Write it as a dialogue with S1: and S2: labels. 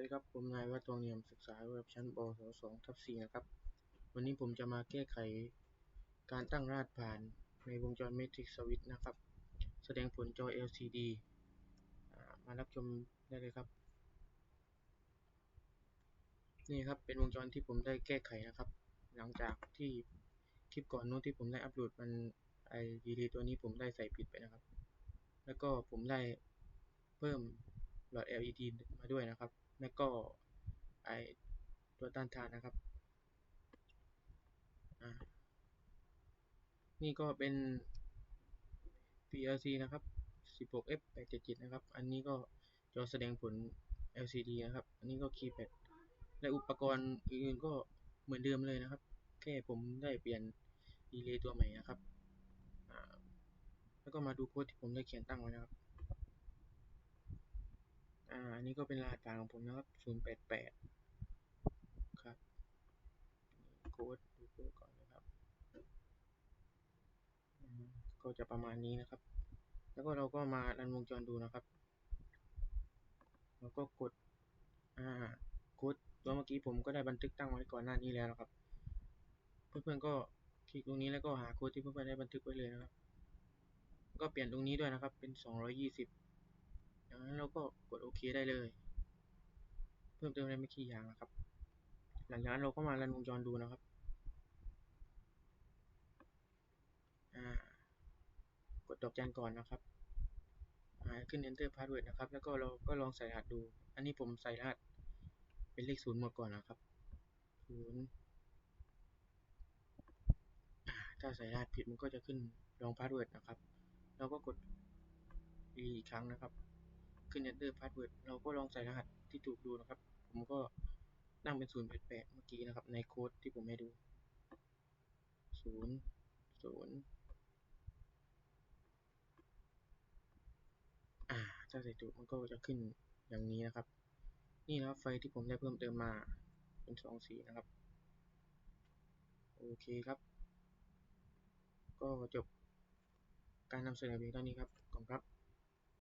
S1: วัสดีครับ ผมนายวัฒน์ทองเนียมศึกษาระดับชั้นปศ2ทับ4นะครับ วันนี้ผมจะมาแก้ไขการตั้งรหัสผ่านในวงจร Matrix Switch นะครับ แสดงผลจอ LCD อมารับชมได้เลยครับ นี่ครับเป็นวงจรที่ผมได้แก้ไขนะครับ หลังจากที่คลิปก่อนโน้นที่ผมได้อัปโหลดมันไอดีดีตัวนี้ผมได้ใส่ผิดไปนะครับ แล้วก็ผมได้เพิ่มหลอด LED มาด้วยนะครับ แล้วก็ไอตัวต้านทานนะครับ นี่ก็เป็น PLC นะครับ 16F877 นะครับ อันนี้ก็จอแสดงผล LCD นะครับ อันนี้ก็คีย์แพด และอุปกรณ์อื่นๆก็เหมือนเดิมเลยนะครับ แค่ผมได้เปลี่ยนดีเลย์ตัวใหม่นะครับ แล้วก็มาดูโค้ดที่ผมได้เขียนตั้งไว้นะครับ อ่าอันนี้ก็เป็นรหัสผ่านของผมนะครับ 088 ครับโค้ดดูโค้ดก่อนนะครับ ก็จะประมาณนี้นะครับ แล้วก็เราก็มารันวงจรดูนะครับ แล้วก็กด อ่า โค้ดตัวเมื่อกี้ผมก็ได้บันทึกตั้งไว้ก่อนหน้านี้แล้วนะครับ เพื่อนๆก็คลิกตรงนี้แล้วก็หาโค้ดที่เพื่อนๆได้บันทึกไว้เลยนะครับ ก็เปลี่ยนตรงนี้ด้วยนะครับ เป็น 220 เราก็กดโอเคได้เลย เพิ่มเติมอะไรไม่กี่อย่างนะครับ หลังจากนั้นเราก็มารันวงจรดูนะครับกดดอกจันก่อนนะครับขึ้น enter password นะครับ แล้วก็เราก็ลองใส่รหัสดู อันนี้ผมใส่รหัสเป็นเลขศูนย์หมดก่อนนะครับศูนย์ถ้าใส่รหัสผิดมันก็จะขึ้นลองพาสเวิร์ดนะครับ เราก็กดอีกครั้งนะครับ ขึ้น enter password เราก็ลองใส่รหัสที่ถูกดูนะครับ ผมก็ตั้งเป็นศูนย์แปดเมื่อกี้นะครับ ในโค้ดที่ผมให้ดูศูนย์ศูนย์อ่า ถ้าใส่ถูกมันก็จะขึ้นอย่างนี้นะครับ นี่นะครับไฟที่ผมได้เพิ่มเติมมาเป็นสองสีนะครับ โอเคครับ ก็จบการนำเสนอเพียงเท่านี้ครับขอบคุณครับ